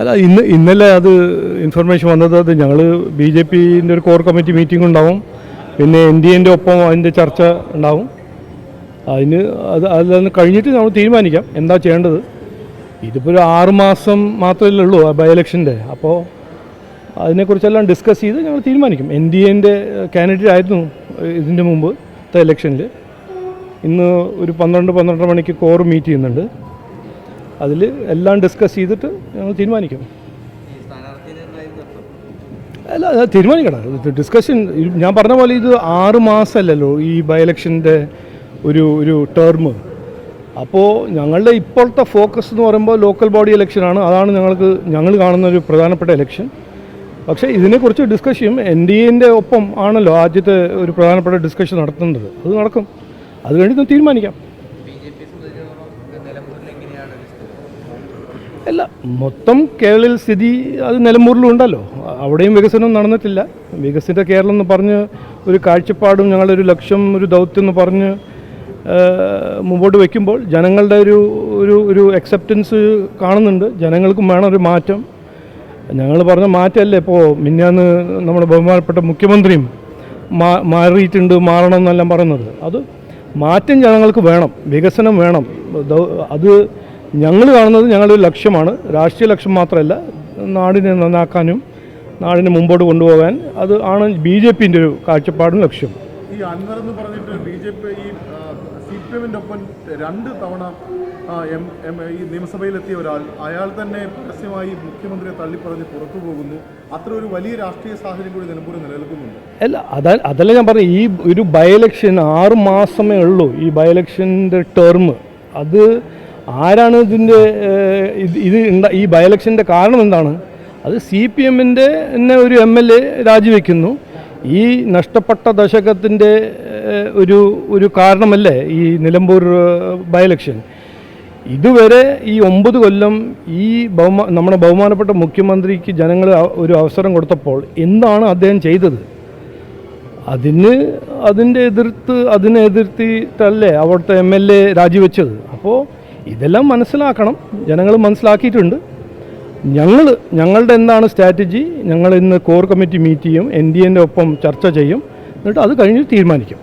അല്ല ഇന്ന് ഇന്നലെ അത് ഇൻഫർമേഷൻ വന്നത് അത് ഞങ്ങൾ ബി ജെ പിന്റെ ഒരു കോർ കമ്മിറ്റി മീറ്റിംഗ് ഉണ്ടാവും. പിന്നെ എൻ ഡി എന്റെ ഒപ്പം അതിന്റെ ചർച്ച ഉണ്ടാവും. അതിന് അത് അതിൽ കഴിഞ്ഞിട്ട് നമ്മൾ തീരുമാനിക്കാം എന്താ ചെയ്യേണ്ടത്. ഇതിപ്പോൾ ഒരു ആറ് മാസം മാത്രമല്ലേ ഉള്ളൂ ബൈ ഇലക്ഷന്റെ അപ്പോൾ അതിനെക്കുറിച്ചെല്ലാം ഡിസ്കസ് ചെയ്ത് ഞങ്ങൾ തീരുമാനിക്കും. എൻ ഡി എന്റെ കാൻഡിഡേറ്റ് ആയിരുന്നു ഇതിന്റെ മുമ്പ് ഇലക്ഷനിൽ ഇന്ന് ഒരു പന്ത്രണ്ട് പന്ത്രണ്ടര മണിക്ക് കോർ മീറ്റ് ചെയ്യുന്നുണ്ട്. അതിൽ എല്ലാം ഡിസ്കസ് ചെയ്തിട്ട് ഞങ്ങൾ തീരുമാനിക്കും. അല്ല തീരുമാനിക്കണം. ഡിസ്കഷൻ ഞാൻ പറഞ്ഞ പോലെ ഇത് ആറ് മാസമല്ലല്ലോ ഈ ബൈ ഇലക്ഷന്റെ ഒരു ഒരു ടേം അപ്പോൾ ഞങ്ങളുടെ ഇപ്പോഴത്തെ ഫോക്കസ് എന്ന് പറയുമ്പോൾ ലോക്കൽ ബോഡി ഇലക്ഷനാണ് അതാണ് ഞങ്ങൾക്ക് ഞങ്ങൾ കാണുന്ന ഒരു പ്രധാനപ്പെട്ട ഇലക്ഷൻ പക്ഷേ ഇതിനെക്കുറിച്ച് ഡിസ്കസ് ചെയ്യും. എൻ ഡി എന്റെ ഒപ്പം ആണല്ലോ ആദ്യത്തെ ഒരു പ്രധാനപ്പെട്ട ഡിസ്കഷൻ നടത്തുന്നത്. അത് നടക്കും. അത് കഴിഞ്ഞ് തീരുമാനിക്കാം. അല്ല മൊത്തം കേരളയിൽ സ്ഥിതി അത് നിലമ്പൂരിലും ഉണ്ടല്ലോ അവിടെയും വികസനം നടന്നിട്ടില്ല. വികസിത കേരളം എന്ന് പറഞ്ഞ് ഒരു കാഴ്ചപ്പാടും ഞങ്ങളൊരു ലക്ഷ്യം ഒരു ദൗത്യം എന്ന് പറഞ്ഞ് മുമ്പോട്ട് വയ്ക്കുമ്പോൾ ജനങ്ങളുടെ ഒരു ഒരു ഒരു അക്സെപ്റ്റൻസ് കാണുന്നുണ്ട്. ജനങ്ങൾക്കും വേണം ഒരു മാറ്റം. ഞങ്ങൾ പറഞ്ഞ മാറ്റമല്ലേ ഇപ്പോൾ മിന്നാന്ന് നമ്മുടെ ബഹുമാനപ്പെട്ട മുഖ്യമന്ത്രിയും മാ മാറിയിട്ടുണ്ട് മാറണം എന്നെല്ലാം പറയുന്നത്. അത് മാറ്റം ജനങ്ങൾക്ക് വേണം. വികസനം വേണം. അത് ഞങ്ങൾ കാണുന്നത് ഞങ്ങളുടെ ഒരു ലക്ഷ്യമാണ്. രാഷ്ട്രീയ ലക്ഷ്യം മാത്രമല്ല നാടിനെ നന്നാക്കാനും നാടിനെ മുമ്പോട്ട് കൊണ്ടുപോകാൻ. അത് ആണ് ബി ജെ പിന്റെ ഒരു കാഴ്ചപ്പാടും ലക്ഷ്യം. ഈ അൻവർ എന്ന് പറഞ്ഞിട്ട് ബി ജെ പി ഈ സി പി എമ്മിന്റെ ഒപ്പം രണ്ട് തവണ ഈ നിയമസഭയിലെത്തിയ ഒരാൾ അയാൾ തന്നെ പരസ്യമായി മുഖ്യമന്ത്രിയെ തള്ളിപ്പറഞ്ഞ് പുറത്തു പോകുന്നു. അത്ര ഒരു വലിയ രാഷ്ട്രീയ സാഹചര്യം കൂടി നിലമ്പൂർ നിലനിൽക്കുന്നുണ്ട്. അല്ല അതാ അതല്ല ഞാൻ പറഞ്ഞു ഈ ഒരു ബൈ ഇലക്ഷൻ ആറ് മാസമേ ഉള്ളൂ. ഈ ബൈ ഇലക്ഷന്റെ ടേം അത് ആരാണ് ഇതിന്റെ ഇത് ഈ ബൈ ഇലക്ഷന്റെ കാരണം എന്താണ്? അത് സി പി എമ്മിന്റെ തന്നെ ഒരു എം എൽ എ രാജിവെക്കുന്നു. ഈ നഷ്ടപ്പെട്ട ദശകത്തിന്റെ ഒരു ഒരു കാരണമല്ലേ ഈ നിലമ്പൂർ ബൈ ഇലക്ഷൻ ഇതുവരെ ഈ ഒമ്പത് കൊല്ലം ഈ ബഹുമാ നമ്മുടെ ബഹുമാനപ്പെട്ട മുഖ്യമന്ത്രിക്ക് ജനങ്ങൾ ഒരു അവസരം കൊടുത്തപ്പോൾ എന്താണ് അദ്ദേഹം ചെയ്തത്? അതിന് അതിന്റെ എതിർത്ത് അതിനെ എതിർത്തിട്ടല്ലേ അവിടുത്തെ എം എൽ എ രാജിവെച്ചത്? അപ്പോൾ ഇതെല്ലാം മനസ്സിലാക്കണം. ജനങ്ങൾ മനസ്സിലാക്കിയിട്ടുണ്ട്. ഞങ്ങൾ ഞങ്ങളുടെ എന്താണ് സ്ട്രാറ്റജി ഞങ്ങൾ ഇന്ന് കോർ കമ്മിറ്റി മീറ്റ് ചെയ്യും എൻ ഡി എന്റെ ഒപ്പം ചർച്ച ചെയ്യും. എന്നിട്ട് അത് കഴിഞ്ഞ് തീരുമാനിക്കും.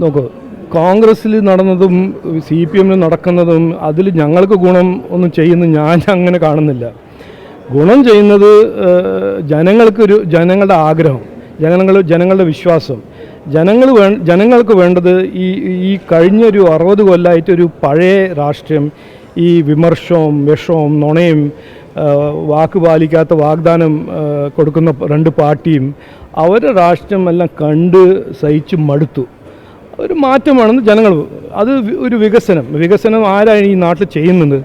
നോക്കൂ കോൺഗ്രസ്സിൽ നടന്നതും സി പി എമ്മിൽ നടക്കുന്നതും അതിൽ ഞങ്ങൾക്ക് ഗുണം ഒന്നും ചെയ്യുന്ന ഞാൻ അങ്ങനെ കാണുന്നില്ല. ഗുണം ചെയ്യുന്നത് ജനങ്ങൾക്കൊരു ജനങ്ങളുടെ ആഗ്രഹം. ജനങ്ങൾ ജനങ്ങളുടെ വിശ്വാസം. ജനങ്ങൾ വേ ജനങ്ങൾക്ക് വേണ്ടത് ഈ ഈ കഴിഞ്ഞൊരു അറുപത് കൊല്ലമായിട്ട് ഒരു പഴയ രാഷ്ട്രീയം ഈ വിമർശവും വിഷവും നുണയും വാക്ക് പാലിക്കാത്ത വാഗ്ദാനം കൊടുക്കുന്ന രണ്ട് പാർട്ടിയും അവരുടെ രാഷ്ട്രീയം എല്ലാം കണ്ട് സഹിച്ച് മടുത്തു. ഒരു മാറ്റമാണെന്ന് ജനങ്ങൾ അത് ഒരു വികസനം. വികസനം ആരാണ് ഈ നാട്ടിൽ ചെയ്യുന്നത്?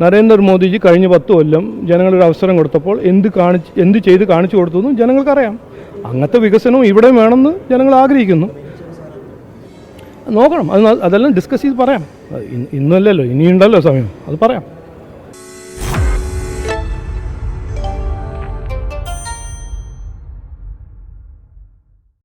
നരേന്ദ്രമോദിജി കഴിഞ്ഞ പത്ത് കൊല്ലം ജനങ്ങളൊരു അവസരം കൊടുത്തപ്പോൾ എന്ത് കാണിച്ച് എന്ത് ചെയ്ത് കാണിച്ചു കൊടുത്തു എന്നും ജനങ്ങൾക്കറിയാം. അങ്ങനത്തെ വികസനവും ഇവിടെ വേണമെന്ന് ജനങ്ങൾ ആഗ്രഹിക്കുന്നു. നോക്കണം. അത് അതെല്ലാം ഡിസ്കസ് ചെയ്ത് പറയാം. ഇന്നല്ലല്ലോ ഇനിയുണ്ടല്ലോ സമയം. അത് പറയാം.